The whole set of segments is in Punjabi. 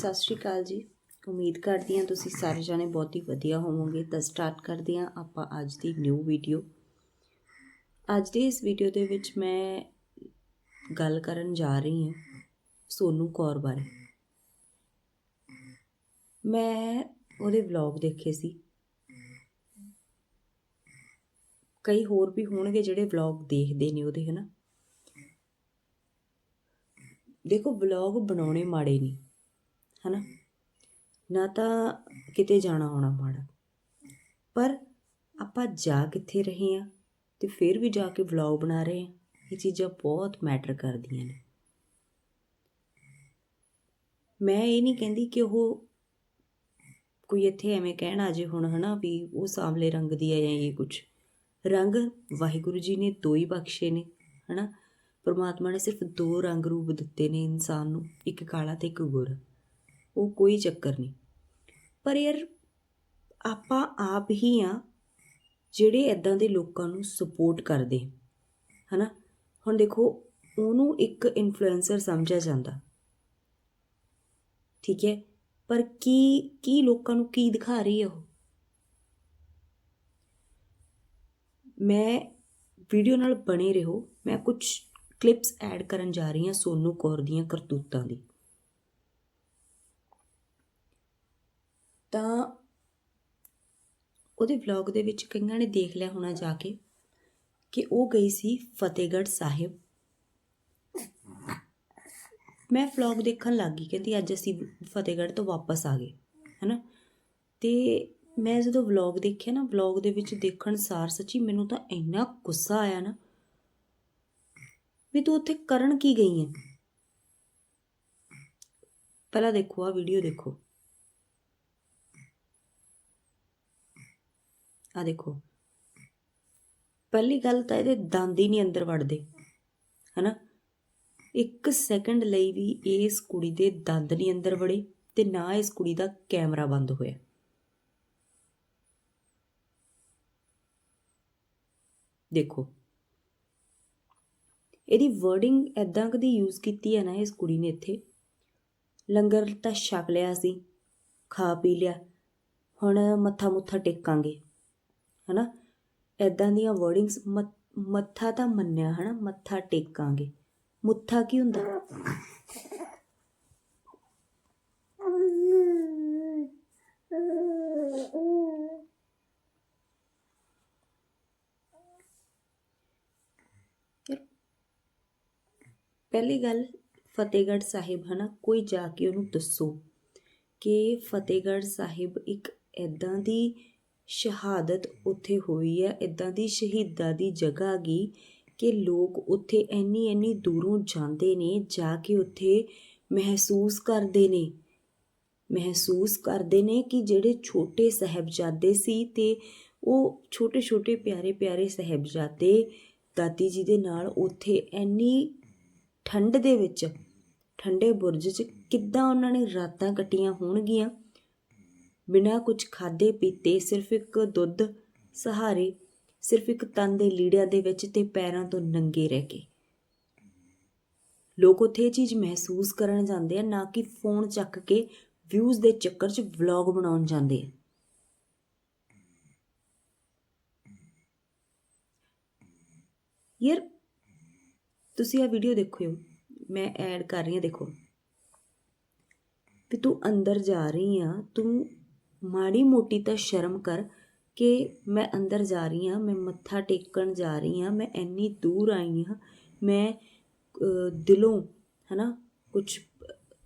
ਸਤਿ ਸ਼੍ਰੀ ਅਕਾਲ ਜੀ। ਉਮੀਦ ਕਰਦੀ ਹਾਂ ਤੁਸੀਂ ਸਾਰੇ ਜਾਣੇ ਬਹੁਤ ਹੀ ਵਧੀਆ ਹੋਵੋਗੇ। ਤਾਂ ਸਟਾਰਟ ਕਰਦੇ ਹਾਂ ਆਪਾਂ ਅੱਜ ਦੀ ਨਿਊ ਵੀਡੀਓ ਅੱਜ ਦੀ ਇਸ ਵੀਡੀਓ ਦੇ ਵਿੱਚ ਮੈਂ ਗੱਲ ਕਰਨ ਜਾ ਰਹੀ ਹਾਂ ਸੋਨੂ ਕੌਰ ਬਾਰੇ। ਮੈਂ ਉਹਦੇ ਵਲੌਗ ਦੇਖੇ ਸੀ। ਕਈ ਹੋਰ ਵੀ ਹੋਣਗੇ ਜਿਹੜੇ ਵਲੌਗ ਦੇਖਦੇ ਨੇ ਉਹਦੇ, ਹਨਾ। ਦੇਖੋ ਵਲੌਗ ਬਣਾਉਣੇ ਮਾੜੇ ਨਹੀਂ ਹਨਾ? ਨਾ ਤਾਂ ਕਿਤੇ ਜਾਣਾ ਆਉਣਾ ਮਾੜਾ। ਪਰ ਆਪਾਂ ਜਾ ਕਿੱਥੇ ਰਹੇ ਆ ਤੇ ਫਿਰ ਵੀ ਜਾ ਕੇ ਵਲੌਗ ਬਣਾ ਰਹੇ ਆ, ਇਹ ਚੀਜ਼ਾਂ ਬਹੁਤ ਮੈਟਰ ਕਰਦੀਆਂ ਨੇ। ਮੈਂ ਇਹ ਨਹੀਂ ਕਹਿੰਦੀ ਕਿ ਉਹ ਕੋਈ ਇੱਥੇ ਐਵੇਂ ਕਹਿਣ ਆ ਜੇ ਹੁਣ, ਹਨਾ, ਵੀ ਉਹ ਸਾਵਲੇ ਰੰਗ ਦੀ ਹੈ ਜਾਂ ਇਹ ਕੁਝ ਰੰਗ ਵਾਹਿਗੁਰੂ ਜੀ ਨੇ ਦੋ ਹੀ ਬਖਸ਼ੇ ਨੇ, ਹਨਾ? ਪਰਮਾਤਮਾ ਨੇ ਸਿਰਫ ਦੋ ਰੰਗ ਰੂਪ ਦਿੱਤੇ ਨੇ ਇਨਸਾਨ ਨੂੰ, ਇੱਕ ਕਾਲਾ ਤੇ ਇੱਕ ਗੋਰਾ। ਉਹ ਕੋਈ ਚੱਕਰ ਨਹੀਂ। ਪਰ ਯਾਰ, ਆਪਾਂ ਆਪ ਹੀ ਆ ਜਿਹੜੇ ਇਦਾਂ ਦੇ ਲੋਕਾਂ ਨੂੰ ਸਪੋਰਟ ਕਰਦੇ ਹਨਾ? ਹੁਣ ਦੇਖੋ, ਉਹਨੂੰ ਇੱਕ ਇਨਫਲੂਐਂਸਰ ਸਮਝਿਆ ਜਾਂਦਾ। ਠੀਕ ਹੈ? ਪਰ ਕੀ ਕੀ ਲੋਕਾਂ ਨੂੰ ਕੀ ਦਿਖਾ ਰਹੀ ਹੈ ਉਹ? ਮੈਂ ਵੀਡੀਓ ਨਾਲ ਬਣੇ ਰਹੋ। ਮੈਂ ਕੁਝ ਕਲਿੱਪਸ ਐਡ ਕਰਨ ਜਾ ਰਹੀ ਹਾਂ ਸੋਨੂ ਕੌਰ ਦੀਆਂ ਕਰਤੂਤਾਂ ਦੀ। ਤਾਂ ਉਹਦੇ ਵਲੌਗ ਦੇ ਵਿੱਚ ਕਈਆਂ ਨੇ ਦੇਖ ਲਿਆ ਹੋਣਾ ਜਾ ਕੇ ਕਿ ਉਹ ਗਈ ਸੀ ਫਤਿਹਗੜ੍ਹ ਸਾਹਿਬ। ਮੈਂ ਵਲੌਗ ਦੇਖਣ ਲੱਗ ਗਈ ਕਹਿੰਦੀ ਅੱਜ ਅਸੀਂ ਫਤਿਹਗੜ੍ਹ ਤੋਂ ਵਾਪਸ ਆ ਗਏ, ਹੈਨਾ? ਤੇ ਮੈਂ ਜਦੋਂ ਵਲੌਗ ਦੇਖਿਆ ਨਾ ਵਲੌਗ ਦੇ ਵਿੱਚ ਦੇਖਣ ਸਾਰ ਸੱਚੀ ਮੈਨੂੰ ਤਾਂ ਇੰਨਾ ਗੁੱਸਾ ਆਇਆ ਨਾ ਵੀ ਤੂੰ ਉੱਥੇ ਕਰਨ ਕੀ ਗਈ ਹੈ ਪਹਿਲਾਂ ਦੇਖੋ ਆ ਵੀਡੀਓ ਦੇਖੋ। ਆ ਦੇਖੋ। ਪਹਿਲੀ ਗੱਲ ਤਾਂ ਇਹਦੇ ਦੰਦ ਹੀ ਨਹੀਂ ਅੰਦਰ ਵੜਦੇ, ਹਨਾ? ਇੱਕ ਸੈਕਿੰਡ ਲਈ ਵੀ ਇਸ ਕੁੜੀ ਦੇ ਦੰਦ ਨਹੀਂ ਅੰਦਰ ਵੜੇ ਤੇ ਨਾ ਇਸ ਕੁੜੀ ਦਾ ਕੈਮਰਾ ਬੰਦ ਹੋਇਆ। ਦੇਖੋ। ਇਹਦੀ ਵਰਡਿੰਗ ਐਦਾਂ ਕਦੀ ਯੂਜ਼ ਕੀਤੀ ਹੈ ਨਾ ਇਸ ਕੁੜੀ ਨੇ ਇੱਥੇ। ਲੰਗਰ ਤਾਂ ਛਕ ਲਿਆ ਸੀ, ਖਾ ਪੀ ਲਿਆ। ਹੁਣ ਮੱਥਾ ਮੁੱਥਾ ਟੇਕਾਂਗੇ। ਹਨਾ? ਐਦਾਂ ਦੀਆਂ ਵਰਡਿੰਗਸ ਮੱਥਾ ਤਾਂ ਮੰਨਿਆ, ਹਨਾ? ਮੱਥਾ ਟੇਕਾਂਗੇ। ਮੁੱਥਾ ਕੀ ਹੁੰਦਾ? ਪਹਿਲੀ ਗੱਲ ਫਤਿਹਗੜ੍ਹ ਸਾਹਿਬ, ਹਨਾ? ਕੋਈ ਜਾ ਕੇ ਉਹਨੂੰ ਦੱਸੋ ਕਿ ਫਤਿਹਗੜ੍ਹ ਸਾਹਿਬ ਇੱਕ ਐਦਾਂ ਦੀ ਸ਼ਹਾਦਤ ਉੱਥੇ ਹੋਈ ਹੈ। ਇਦਾਂ ਦੀ ਸ਼ਹੀਦਾਂ ਦੀ ਜਗ੍ਹਾ ਗਈ ਕਿ ਲੋਕ ਉੱਥੇ ਇੰਨੀ ਇੰਨੀ ਦੂਰੋਂ ਜਾਂਦੇ ਨੇ, ਜਾ ਕੇ ਉੱਥੇ ਮਹਿਸੂਸ ਕਰਦੇ ਨੇ। ਮਹਿਸੂਸ ਕਰਦੇ ਨੇ ਕਿ ਜਿਹੜੇ ਛੋਟੇ ਸਹਿਬਜ਼ਾਦੇ ਸੀ ਤੇ ਉਹ ਛੋਟੇ ਛੋਟੇ ਪਿਆਰੇ ਪਿਆਰੇ ਸਹਿਬਜ਼ਾਦੇ ਦਾਦੀ ਜੀ ਦੇ ਨਾਲ ਉੱਥੇ ਇੰਨੀ ਠੰਡ ਦੇ ਵਿੱਚ, ਠੰਡੇ ਬੁਰਜ 'ਚ ਕਿੱਦਾਂ ਉਹਨਾਂ ਨੇ ਰਾਤਾਂ ਕੱਟੀਆਂ ਹੋਣਗੀਆਂ? ਬਿਨਾਂ ਕੁਝ ਖਾਦੇ ਪੀਤੇ ਸਿਰਫ ਇੱਕ ਦੁੱਧ ਸਹਾਰੇ, ਸਿਰਫ ਇੱਕ ਤਨ ਦੇ ਲੀੜਿਆਂ ਦੇ ਵਿੱਚ ਤੇ ਪੈਰਾਂ ਤੋਂ ਨੰਗੇ ਰਹਿ ਕੇ। ਲੋਕ ਉੱਥੇ ਚੀਜ਼ ਮਹਿਸੂਸ ਕਰਨ ਜਾਂਦੇ ਆ, ਨਾ ਕਿ ਫੋਨ ਚੱਕ ਕੇ ਵਿਊਜ਼ ਦੇ ਚੱਕਰ 'ਚ ਵਲੌਗ ਬਣਾਉਣ ਜਾਂਦੇ ਆ। ਯਾਰ, ਤੁਸੀਂ ਇਹ ਵੀਡੀਓ ਦੇਖਿਓ ਮੈਂ ਐਡ ਕਰ ਰਹੀ ਹਾਂ, ਦੇਖੋ। ਵੀ ਤੂੰ ਅੰਦਰ ਜਾ ਰਹੀ ਆ, ਤੂੰ ਮਾੜੀ ਮੋਟੀ ਤਾਂ ਸ਼ਰਮ ਕਰ ਕਿ ਮੈਂ ਅੰਦਰ ਜਾ ਰਹੀ ਹਾਂ, ਮੈਂ ਮੱਥਾ ਟੇਕਣ ਜਾ ਰਹੀ ਹਾਂ, ਮੈਂ ਇੰਨੀ ਦੂਰ ਆਈ ਹਾਂ, ਮੈਂ ਦਿਲੋਂ, ਹਨਾ ਕੁਝ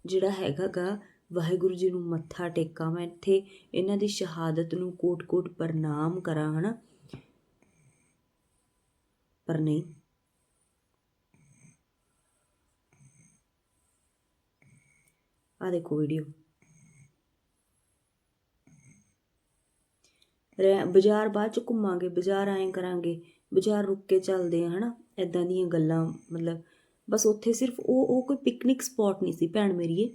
ਜਿਹੜਾ ਹੈਗਾਗਾ, ਵਾਹਿਗੁਰੂ ਜੀ ਨੂੰ ਮੱਥਾ ਟੇਕਾਂ, ਮੈਂ ਇੱਥੇ ਇਹਨਾਂ ਦੀ ਸ਼ਹਾਦਤ ਨੂੰ ਕੋਟ-ਕੋਟ ਪ੍ਰਣਾਮ ਕਰਾਂ, ਹਨਾ। ਪਰ ਨਹੀਂ। ਆ ਦੇਖੋ ਵੀਡੀਓ ਰਹਿ, ਬਾਜ਼ਾਰ ਬਾਅਦ ਚ ਘੁੰਮਾਂਗੇ, ਬਾਜ਼ਾਰ ਆਏ ਕਰਾਂਗੇ, ਬਾਜ਼ਾਰ ਰੁਕ ਕੇ ਚੱਲਦੇ ਆ, ਹਨਾ? ਇੱਦਾਂ ਦੀਆਂ ਗੱਲਾਂ, ਮਤਲਬ ਬਸ ਉੱਥੇ ਸਿਰਫ ਉਹ ਉਹ ਕੋਈ ਪਿਕਨਿਕ ਸਪੌਟ ਨਹੀਂ ਸੀ, ਭੈਣ ਮੇਰੀਏ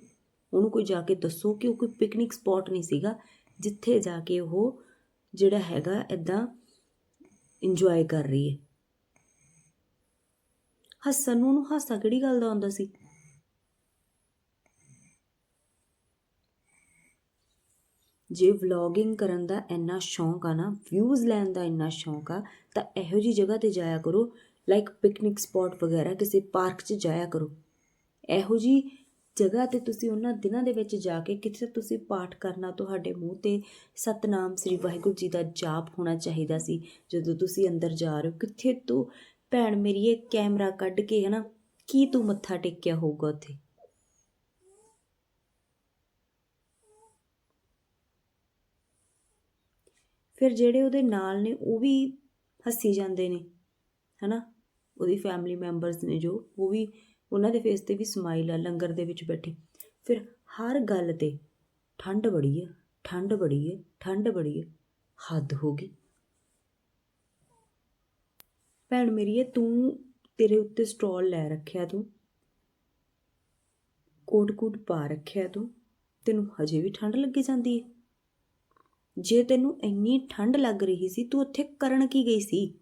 ਉਹਨੂੰ ਕੋਈ ਜਾ ਕੇ ਦੱਸੋ ਕਿ ਉਹ ਕੋਈ ਪਿਕਨਿਕ ਸਪੌਟ ਨਹੀਂ ਸੀਗਾ, ਜਿੱਥੇ ਜਾ ਕੇ ਉਹ ਜਿਹੜਾ ਹੈਗਾ ਐਦਾਂ ਇੰਜੋਏ ਕਰ ਰਹੀ ਹੈ। ਹੱਸਣ ਨੂੰ, ਉਹਨੂੰ ਹਾਸਾ ਕਿਹੜੀ ਗੱਲ ਦਾ ਆਉਂਦਾ ਸੀ? ਜੇ ਵਲੌਗਿੰਗ ਕਰਨ ਦਾ ਇੰਨਾ ਸ਼ੌਂਕ ਆ ਨਾ ਵਿਊਜ਼ ਲੈਣ ਦਾ ਇੰਨਾ ਸ਼ੌਂਕ ਆ, ਤਾਂ ਇਹੋ ਜੀ ਜਗ੍ਹਾ ਤੇ ਜਾਇਆ ਕਰੋ ਲਾਈਕ ਪਿਕਨਿਕ ਸਪੌਟ ਵਗੈਰਾ ਕਿਸੇ ਪਾਰਕ 'ਚ ਜਾਇਆ ਕਰੋ। ਇਹੋ ਜੀ ਜਗ੍ਹਾ ਤੇ ਤੁਸੀਂ ਉਹਨਾਂ ਦਿਨਾਂ ਦੇ ਵਿੱਚ ਜਾ ਕੇ ਕਿਤੇ ਤੁਸੀਂ ਪਾਠ ਕਰਨਾ ਤੁਹਾਡੇ ਮੂੰਹ ਤੇ ਸਤਨਾਮ ਸ੍ਰੀ ਵਾਹਿਗੁਰੂ ਜੀ ਦਾ ਜਾਪ ਹੋਣਾ ਚਾਹੀਦਾ ਸੀ, ਜਦੋਂ ਤੁਸੀਂ ਅੰਦਰ ਜਾ ਰਹੇ ਹੋ, ਕਿੱਥੇ ਤੂੰ ਭੈਣ ਮੇਰੀ ਇਹ ਕੈਮਰਾ ਕੱਢ ਕੇ ਹਨਾ, ਕੀ ਤੂੰ ਮੱਥਾ ਟੇਕਿਆ ਹੋਊਗਾ ਉੱਥੇ? ਫਿਰ ਜਿਹੜੇ ਉਹਦੇ ਨਾਲ ਨੇ, ਉਹ ਵੀ ਹੱਸੀ ਜਾਂਦੇ ਨੇ, ਹਨਾ? ਉਹਦੀ ਫੈਮਿਲੀ ਮੈਂਬਰਸ ਨੇ ਜੋ, ਉਹ ਵੀ ਉਹਨਾਂ ਦੇ ਫੇਸ ਤੇ ਵੀ ਸਮਾਈਲ ਆ, ਲੰਗਰ ਦੇ ਵਿੱਚ ਬੈਠੇ। ਫਿਰ ਹਰ ਗੱਲ ਤੇ ਠੰਡ ਬੜੀ ਹੈ ਠੰਡ ਬੜੀ ਹੈ ਠੰਡ ਬੜੀ ਹੈ ਹੱਦ ਹੋ ਗਈ। ਭੈਣ ਮੇਰੀ ਇਹ ਤੂੰ ਤੇਰੇ ਉੱਤੇ ਸਟਾਲ ਲੈ ਰੱਖਿਆ ਤੂੰ ਕੋਟ ਕੋਟ ਪਾ ਰੱਖਿਆ ਤੂੰ, ਤੈਨੂੰ ਹਜੇ ਵੀ ਠੰਡ ਲੱਗੀ ਜਾਂਦੀ ਹੈ? ਜੇ ਤੈਨੂੰ ਇੰਨੀ ਠੰਡ ਲੱਗ ਰਹੀ ਸੀ, ਤੂੰ ਉੱਥੇ ਕਰਨ ਕੀ ਗਈ ਸੀ?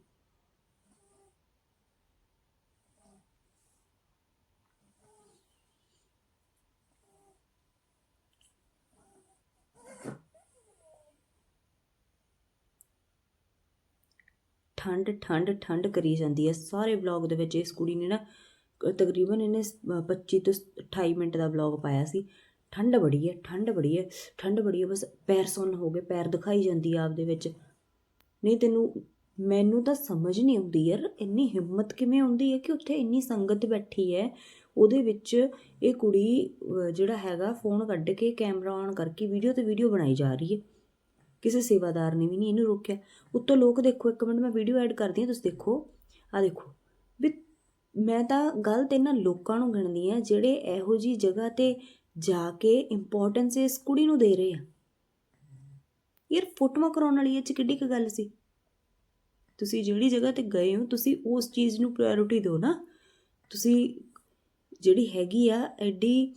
ਠੰਡ ਠੰਡ ਠੰਡ ਕਰੀ ਜਾਂਦੀ ਹੈ ਸਾਰੇ ਵਲੌਗ ਦੇ ਵਿੱਚ ਇਸ ਕੁੜੀ ਨੇ ਨਾ ਤਕਰੀਬਨ ਇਹਨੇ ਸ- 25 ਤੋਂ 28 ਮਿੰਟ ਦਾ ਵਲੌਗ ਪਾਇਆ ਸੀ। ਠੰਡ ਬੜੀ ਹੈ, ਠੰਡ ਬੜੀ ਹੈ, ਠੰਡ ਬੜੀ ਹੈ, ਬਸ ਪੈਰ ਸੁੰਨ ਹੋ ਗਏ, ਪੈਰ ਦਿਖਾਈ ਜਾਂਦੀ ਆ ਆਪਦੇ ਵਿੱਚ। ਨਹੀਂ ਤੈਨੂੰ, ਮੈਨੂੰ ਤਾਂ ਸਮਝ ਨਹੀਂ ਆਉਂਦੀ ਯਾਰ, ਇੰਨੀ ਹਿੰਮਤ ਕਿਵੇਂ ਆਉਂਦੀ ਹੈ ਕਿ ਉੱਥੇ ਇੰਨੀ ਸੰਗਤ ਬੈਠੀ ਹੈ। ਉਹਦੇ ਵਿੱਚ ਇਹ ਕੁੜੀ ਜਿਹੜਾ ਹੈਗਾ ਫੋਨ ਕੱਢ ਕੇ ਕੈਮਰਾ ਔਨ ਕਰਕੇ ਵੀਡੀਓ ਤੇ ਵੀਡੀਓ ਬਣਾਈ ਜਾ ਰਹੀ ਹੈ। ਕਿਸੇ ਸੇਵਾਦਾਰ ਨੇ ਵੀ ਨਹੀਂ ਇਹਨੂੰ ਰੋਕਿਆ। ਉੱਤੋਂ ਲੋਕ ਦੇਖੋ, ਇੱਕ ਮਿੰਟ ਮੈਂ ਵੀਡੀਓ ਐਡ ਕਰਦੀ ਹਾਂ, ਤੁਸੀਂ ਦੇਖੋ। ਆ ਦੇਖੋ, ਵੀ ਮੈਂ ਤਾਂ ਗਲਤ ਇਹਨਾਂ ਲੋਕਾਂ ਨੂੰ ਗਿਣਦੀ ਆ ਜਿਹੜੇ ਇਹੋ ਜੀ ਜਗ੍ਹਾ ਤੇ ਜਾ ਕੇ ਇੰਪੋਰਟੈਂਸ ਇਸ ਕੁੜੀ ਨੂੰ ਦੇ ਰਹੇ ਆ। ਯਾਰ ਫੋਟੋਆਂ ਕਰਾਉਣ ਵਾਲੀ ਇਹ ਚ ਕਿੱਡੀ ਕੁ ਗੱਲ ਸੀ? ਤੁਸੀਂ ਜਿਹੜੀ ਜਗ੍ਹਾ ਤੇ ਗਏ ਹੋ, ਤੁਸੀਂ ਉਸ ਚੀਜ਼ ਨੂੰ ਪ੍ਰਾਇੋਰਟੀ ਦਿਓ ਨਾ। ਤੁਸੀਂ ਜਿਹੜੀ ਹੈਗੀ ਆ, ਐਡੀ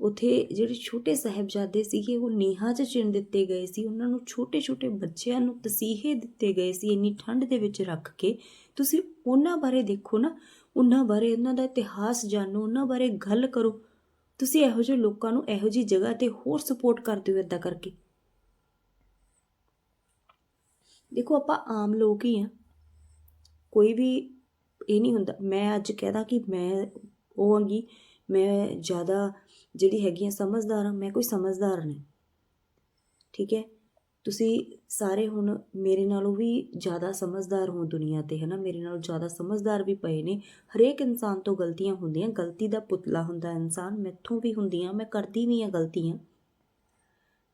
ਉਥੇ ਜਿਹੜੇ ਛੋਟੇ ਸਾਹਿਬਜ਼ਾਦੇ ਸੀਗੇ, ਉਹ ਨੀਹਾਂ 'ਚ ਚਿਣ ਦਿੱਤੇ ਗਏ ਸੀ। ਉਹਨਾਂ ਨੂੰ ਛੋਟੇ ਛੋਟੇ ਬੱਚਿਆਂ ਨੂੰ ਤਸੀਹੇ ਦਿੱਤੇ ਗਏ ਸੀ, ਇੰਨੀ ਠੰਡ ਦੇ ਵਿੱਚ ਰੱਖ ਕੇ। ਤੁਸੀਂ ਉਹਨਾਂ ਬਾਰੇ ਦੇਖੋ ਨਾ। ਉਹਨਾਂ ਬਾਰੇ, ਉਹਨਾਂ ਦਾ ਇਤਿਹਾਸ ਜਾਣੋ, ਉਹਨਾਂ ਬਾਰੇ ਗੱਲ ਕਰੋ। ਤੁਸੀਂ ਇਹੋ ਜਿਹੇ ਲੋਕਾਂ ਨੂੰ ਇਹੋ ਜਿਹੀ ਜਗ੍ਹਾ ਤੇ ਹੋਰ ਸਪੋਰਟ ਕਰਦੇ ਹੋ ਇਦਾਂ ਕਰਕੇ। ਦੇਖੋ, ਆਪਾਂ ਆਮ ਲੋਕ ਹੀ ਆ ਕੋਈ ਵੀ ਇਹ ਨਹੀਂ ਹੁੰਦਾ। ਮੈਂ ਅੱਜ ਕਹਦਾ ਕਿ ਮੈਂ ਉਹ ਆਂਗੀ ਮੈਂ ਜ਼ਿਆਦਾ ਜਿਹੜੀ ਹੈਗੀ ਆ ਸਮਝਦਾਰ ਹਾਂ, ਮੈਂ ਕੋਈ ਸਮਝਦਾਰ ਨਹੀਂ। ਠੀਕ ਹੈ? ਤੁਸੀਂ ਸਾਰੇ ਹੁਣ ਮੇਰੇ ਨਾਲੋਂ ਵੀ ਜ਼ਿਆਦਾ ਸਮਝਦਾਰ ਹੋ ਦੁਨੀਆ ਤੇ ਹੈ ਨਾ ਮੇਰੇ ਨਾਲੋਂ ਜ਼ਿਆਦਾ ਸਮਝਦਾਰ ਵੀ ਪਏ ਨੇ। ਹਰੇਕ ਇਨਸਾਨ ਤੋਂ ਗਲਤੀਆਂ ਹੁੰਦੀਆਂ। ਗਲਤੀ ਦਾ ਪੁਤਲਾ ਹੁੰਦਾ ਇਨਸਾਨ। ਮੈਥੋਂ ਵੀ ਹੁੰਦੀਆਂ, ਮੈਂ ਕਰਦੀ ਵੀ ਆ ਗਲਤੀਆਂ।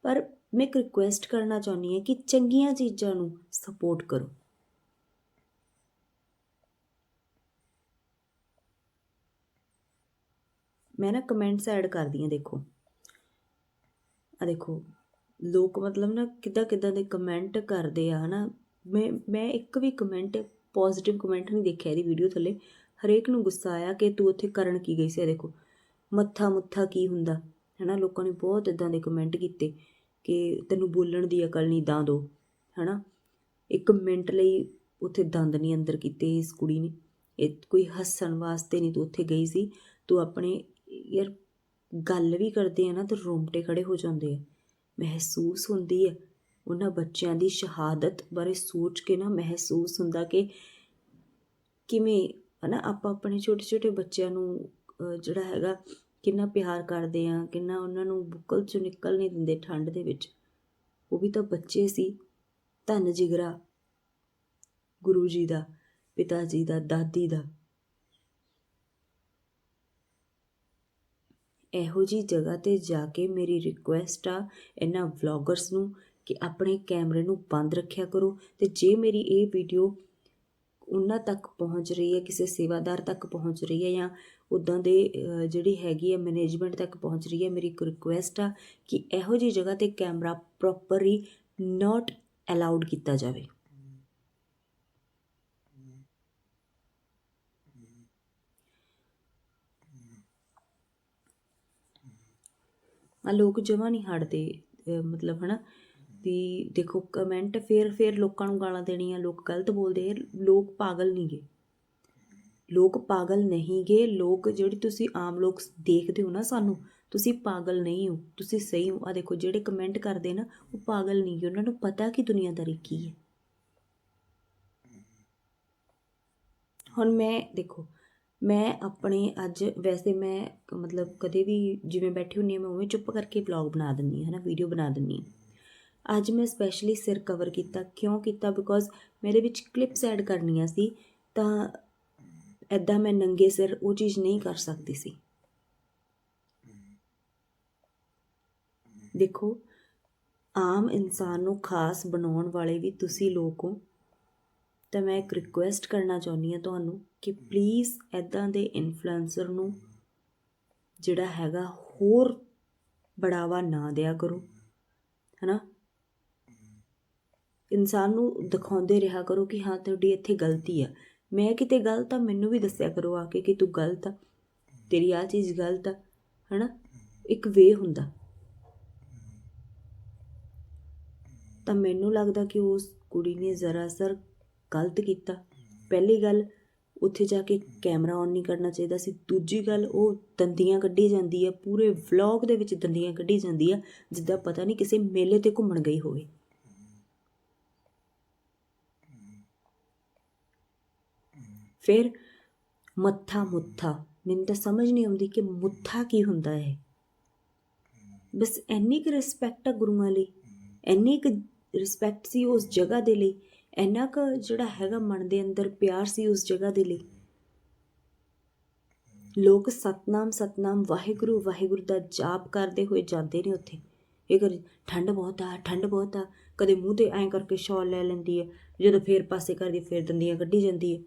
ਪਰ ਮੈਂ ਇੱਕ ਰਿਕੁਐਸਟ ਕਰਨਾ ਚਾਹੁੰਦੀ ਹਾਂ ਕਿ ਚੰਗੀਆਂ ਚੀਜ਼ਾਂ ਨੂੰ ਸਪੋਰਟ ਕਰੋ। ਮੈਂ ਨਾ ਕਮੈਂਟਸ ਐਡ ਕਰਦੀ ਹਾਂ, ਦੇਖੋ। ਆ ਦੇਖੋ। ਲੋਕ ਮਤਲਬ ਨਾ ਕਿੱਦਾਂ ਕਿੱਦਾਂ ਦੇ ਕਮੈਂਟ ਕਰਦੇ ਆ, ਹਨਾ? ਮੈਂ ਮੈਂ ਇੱਕ ਵੀ ਕਮੈਂਟ ਪੋਜ਼ਿਟਿਵ ਕਮੈਂਟ ਨਹੀਂ ਦੇਖਿਆ ਇਹਦੀ ਵੀਡੀਓ ਥੱਲੇ। ਹਰੇਕ ਨੂੰ ਗੁੱਸਾ ਆਇਆ ਕਿ ਤੂੰ ਉੱਥੇ ਕਰਨ ਕੀ ਗਈ ਸੀ? ਇਹ ਦੇਖੋ, ਮੱਥਾ ਮੁੱਥਾ ਕੀ ਹੁੰਦਾ? ਹਨਾ, ਲੋਕਾਂ ਨੇ ਬਹੁਤ ਇਦਾਂ ਦੇ ਕਮੈਂਟ ਕੀਤੇ ਕਿ ਤੈਨੂੰ ਬੋਲਣ ਦੀ ਅਕਲ ਨਹੀਂ, ਦਾਂ ਦੋ, ਹਨਾ? ਇੱਕ ਮਿੰਟ ਲਈ ਉੱਥੇ ਦੰਦ ਨਹੀਂ ਅੰਦਰ ਕੀਤੇ ਇਸ ਕੁੜੀ ਨੇ। ਇਹ ਕੋਈ ਹੱਸਣ ਵਾਸਤੇ ਨਹੀਂ ਤੂੰ ਉੱਥੇ ਗਈ ਸੀ। ਤੂੰ ਆਪਣੇ, ਯਾਰ, ਗੱਲ ਵੀ ਕਰਦੇ ਆ ਨਾ, ਤੇ ਰੋਮਟੇ ਖੜੇ ਹੋ ਜਾਂਦੇ ਆ। ਮਹਿਸੂਸ ਹੁੰਦੀ ਹੈ। ਉਹਨਾਂ ਬੱਚਿਆਂ ਦੀ ਸ਼ਹਾਦਤ ਬਾਰੇ ਸੋਚ ਕੇ ਨਾ ਮਹਿਸੂਸ ਹੁੰਦਾ ਕਿ ਕਿਵੇਂ, ਹਨਾ, ਆਪਾਂ ਆਪਣੇ ਛੋਟੇ ਛੋਟੇ ਬੱਚਿਆਂ ਨੂੰ ਜਿਹੜਾ ਹੈਗਾ, ਕਿੰਨਾ ਪਿਆਰ ਕਰਦੇ ਆ ਕਿੰਨਾ ਉਹਨਾਂ ਨੂੰ ਬੁੱਕਲ ਚੋਂ ਨਿਕਲ ਨਹੀਂ ਦਿੰਦੇ ਠੰਡ ਦੇ ਵਿੱਚ। ਉਹ ਵੀ ਤਾਂ ਬੱਚੇ ਸੀ, ਧੰਨ ਜਿਗਰਾ ਗੁਰੂ ਜੀ ਦਾ, ਪਿਤਾ ਜੀ ਦਾ, ਦਾਦੀ ਦਾ। ਇਹੋ ਜਿਹੀ ਜਗ੍ਹਾ ਤੇ ਜਾ ਕੇ ਮੇਰੀ ਰਿਕੁਐਸਟ ਆ ਇਹਨਾਂ ਵਲੌਗਰਸ ਨੂੰ ਕਿ ਆਪਣੇ ਕੈਮਰੇ ਨੂੰ ਬੰਦ ਰੱਖਿਆ ਕਰੋ ਤੇ ਜੇ ਮੇਰੀ ਇਹ ਵੀਡੀਓ ਉਹਨਾਂ ਤੱਕ ਪਹੁੰਚ ਰਹੀ ਹੈ, ਕਿਸੇ ਸੇਵਾਦਾਰ ਤੱਕ ਪਹੁੰਚ ਰਹੀ ਹੈ ਜਾਂ ਉਦਾਂ ਦੇ ਜਿਹੜੀ ਹੈਗੀ ਹੈ ਮੈਨੇਜਮੈਂਟ ਤੱਕ ਪਹੁੰਚ ਰਹੀ ਹੈ, ਮੇਰੀ ਇੱਕ ਰਿਕੁਐਸਟ ਆ ਕਿ ਇਹੋ ਜਿਹੀ ਜਗ੍ਹਾ ਤੇ ਕੈਮਰਾ ਪ੍ਰੋਪਰਲੀ ਨਾਟ ਅਲਾਉਡ ਕੀਤਾ ਜਾਵੇ। ਆ ਲੋਕ ਜਮਾ ਨਹੀਂ ਹਟਦੇ, ਅਹ ਮਤਲਬ ਹਨਾ, ਵੀ ਦੇਖੋ ਕਮੈਂਟ ਫੇਰ ਫੇਰ ਲੋਕਾਂ ਨੂੰ ਗਾਲਾਂ ਦੇਣੀਆਂ, ਲੋਕ ਗਲਤ ਬੋਲਦੇ ਲੋਕ ਪਾਗਲ ਨਹੀਂਗੇ ਲੋਕ ਪਾਗਲ ਨਹੀਂਗੇ ਲੋਕ ਜਿਹੜੀ ਤੁਸੀਂ ਆਮ ਲੋਕ ਦੇਖਦੇ ਹੋ ਨਾ ਸਾਨੂੰ, ਤੁਸੀਂ ਪਾਗਲ ਨਹੀਂ ਹੋ, ਤੁਸੀਂ ਸਹੀ ਹੋ। ਆ ਦੇਖੋ ਜਿਹੜੇ ਕਮੈਂਟ ਕਰਦੇ ਨਾ, ਉਹ ਪਾਗਲ ਨਹੀਂ ਗੇ, ਉਹਨਾਂ ਨੂੰ ਪਤਾ ਕਿ ਦੁਨੀਆਦਾਰੀ ਕੀ ਹੈ। ਹੁਣ ਮੈਂ ਦੇਖੋ ਮੈਂ ਆਪਣੇ ਅੱਜ ਵੈਸੇ ਮੈਂ ਮਤਲਬ ਕਦੇ ਵੀ ਜਿਵੇਂ ਬੈਠੀ ਹੁੰਨੀ ਹਾਂ, ਮੈਂ ਉਵੇਂ ਚੁੱਪ ਕਰਕੇ ਵਲੌਗ ਬਣਾ ਦਿੰਦੀ ਹਾਂ ਹੈ ਨਾ ਵੀਡੀਓ ਬਣਾ ਦਿੰਦੀ ਹਾਂ। ਅੱਜ ਮੈਂ ਸਪੈਸ਼ਲੀ ਸਿਰ ਕਵਰ ਕੀਤਾ। ਕਿਉਂ ਕੀਤਾ? ਬਿਕੋਜ਼ ਮੇਰੇ ਵਿੱਚ ਕਲਿੱਪਸ ਐਡ ਕਰਨੀਆਂ ਸੀ, ਤਾਂ ਐਦਾਂ ਮੈਂ ਨੰਗੇ ਸਿਰ ਉਹ ਚੀਜ਼ ਨਹੀਂ ਕਰ ਸਕਦੀ ਸੀ। ਦੇਖੋ, ਆਮ ਇਨਸਾਨ ਨੂੰ ਖਾਸ ਬਣਾਉਣ ਵਾਲੇ ਵੀ ਤੁਸੀਂ ਲੋਕ ਹੋ। ਤਾਂ ਮੈਂ ਇੱਕ ਰਿਕੁਐਸਟ ਕਰਨਾ ਚਾਹੁੰਦੀ ਹਾਂ ਤੁਹਾਨੂੰ ਕਿ ਪਲੀਜ਼ ਐਦਾਂ ਦੇ ਇਨਫਲੂਐਂਸਰ ਨੂੰ ਜਿਹੜਾ ਹੈਗਾ ਹੋਰ ਬੜਾਵਾ ਨਾ ਦਿਆ ਕਰੋ, ਹਨਾ? ਇਨਸਾਨ ਨੂੰ ਦਿਖਾਉਂਦੇ ਰਿਹਾ ਕਰੋ ਕਿ ਹਾਂ, ਤੁਹਾਡੀ ਇੱਥੇ ਗਲਤੀ ਆ। ਮੈਂ ਕਿਤੇ ਗਲਤ ਆ, ਮੈਨੂੰ ਵੀ ਦੱਸਿਆ ਕਰੋ ਆ ਕੇ ਕਿ ਤੂੰ ਗਲਤ ਆ। ਤੇਰੀ ਆ ਚੀਜ਼ ਗਲਤ ਆ, ਹਨਾ? ਇੱਕ ਵੇ ਹੁੰਦਾ। ਤਾਂ ਮੈਨੂੰ ਲੱਗਦਾ ਕਿ ਉਸ ਕੁੜੀ ਨੇ ਜ਼ਰਾ ਸਰ ਗਲਤ ਕੀਤਾ। ਪਹਿਲੀ ਗੱਲ, ਉੱਥੇ ਜਾ ਕੇ ਕੈਮਰਾ ਔਨ ਨਹੀਂ ਕਰਨਾ ਚਾਹੀਦਾ ਸੀ। ਦੂਜੀ ਗੱਲ, ਉਹ ਦੰਦੀਆਂ ਕੱਢੀ ਜਾਂਦੀ ਹੈ ਪੂਰੇ ਵਲੌਗ ਦੇ ਵਿੱਚ ਦੰਦੀਆਂ ਕੱਢੀ ਜਾਂਦੀ ਆ, ਜਿੱਦਾਂ ਪਤਾ ਨਹੀਂ ਕਿਸੇ ਮੇਲੇ ਤੇ ਘੁੰਮਣ ਗਈ ਹੋਵੇ। ਫਿਰ ਮੱਥਾ ਮੁੱਥਾ। ਮੈਨੂੰ ਤਾਂ ਸਮਝ ਨਹੀਂ ਆਉਂਦੀ ਕਿ ਮੁੱਥਾ ਕੀ ਹੁੰਦਾ ਹੈ ਬਸ ਇੰਨੀ ਕੁ ਰਿਸਪੈਕਟ ਆ ਗੁਰੂਆਂ ਲਈ। ਇੰਨੀ ਕੁ ਰਿਸਪੈਕਟ ਸੀ ਉਸ ਜਗ੍ਹਾ ਦੇ ਲਈ ਇੰਨਾ ਕੁ ਜਿਹੜਾ ਹੈਗਾ ਮਨ ਦੇ ਅੰਦਰ ਪਿਆਰ ਸੀ ਉਸ ਜਗ੍ਹਾ ਦੇ ਲਈ? ਲੋਕ ਸਤਨਾਮ ਸਤਨਾਮ ਵਾਹਿਗੁਰੂ ਵਾਹਿਗੁਰੂ ਦਾ ਜਾਪ ਕਰਦੇ ਹੋਏ ਜਾਂਦੇ ਨੇ ਉੱਥੇ। ਇਹ ਕਰ ਠੰਡ ਬਹੁਤ ਆ, ਠੰਡ ਬਹੁਤ ਆ। ਕਦੇ ਮੂੰਹ ਤੇ ਐਂ ਕਰਕੇ ਸ਼ਾਲ ਲੈ ਲੈਂਦੀ ਹੈ ਜਦੋਂ ਫੇਰ ਪਾਸੇ ਕਰਦੀ ਫੇਰ ਦੰਦੀਆਂ ਕੱਢੀ ਜਾਂਦੀ ਹੈ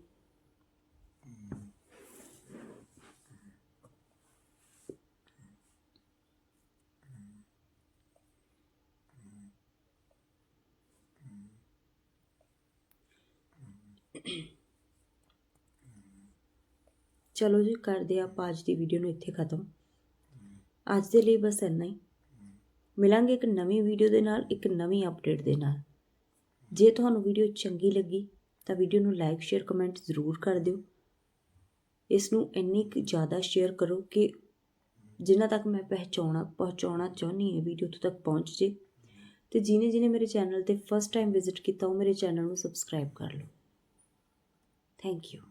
ਚਲੋ ਜੀ, ਕਰਦੇ ਆ ਆਪਾਂ ਅੱਜ ਦੀ ਵੀਡੀਓ ਨੂੰ ਇੱਥੇ ਖਤਮ। ਅੱਜ ਦੇ ਲਈ ਬਸ ਇੰਨਾ ਹੀ। ਮਿਲਾਂਗੇ ਇੱਕ ਨਵੀਂ ਵੀਡੀਓ ਦੇ ਨਾਲ, ਇੱਕ ਨਵੀਂ ਅਪਡੇਟ ਦੇ ਨਾਲ। ਜੇ ਤੁਹਾਨੂੰ ਵੀਡੀਓ ਚੰਗੀ ਲੱਗੀ, ਤਾਂ ਵੀਡੀਓ ਨੂੰ ਲਾਈਕ ਸ਼ੇਅਰ ਕਮੈਂਟ ਜ਼ਰੂਰ ਕਰ ਦਿਓ। ਇਸ ਨੂੰ ਇੰਨੀ ਕੁ ਜ਼ਿਆਦਾ ਸ਼ੇਅਰ ਕਰੋ ਕਿ ਜਿਨ੍ਹਾਂ ਤੱਕ ਮੈਂ ਪਹੁੰਚਾਉਣਾ ਪਹੁੰਚਾਉਣਾ ਚਾਹੁੰਦੀ ਹਾਂ ਵੀਡੀਓ ਉੱਥੇ ਤੱਕ ਪਹੁੰਚ ਜੇ। ਤੇ ਜਿਨੇ ਜਿਨੇ ਮੇਰੇ ਚੈਨਲ ਤੇ ਫਸਟ ਟਾਈਮ ਵਿਜ਼ਿਟ ਕੀਤਾ, ਉਹ ਮੇਰੇ ਚੈਨਲ ਨੂੰ ਸਬਸਕ੍ਰਾਈਬ ਕਰ ਲਓ। Thank you.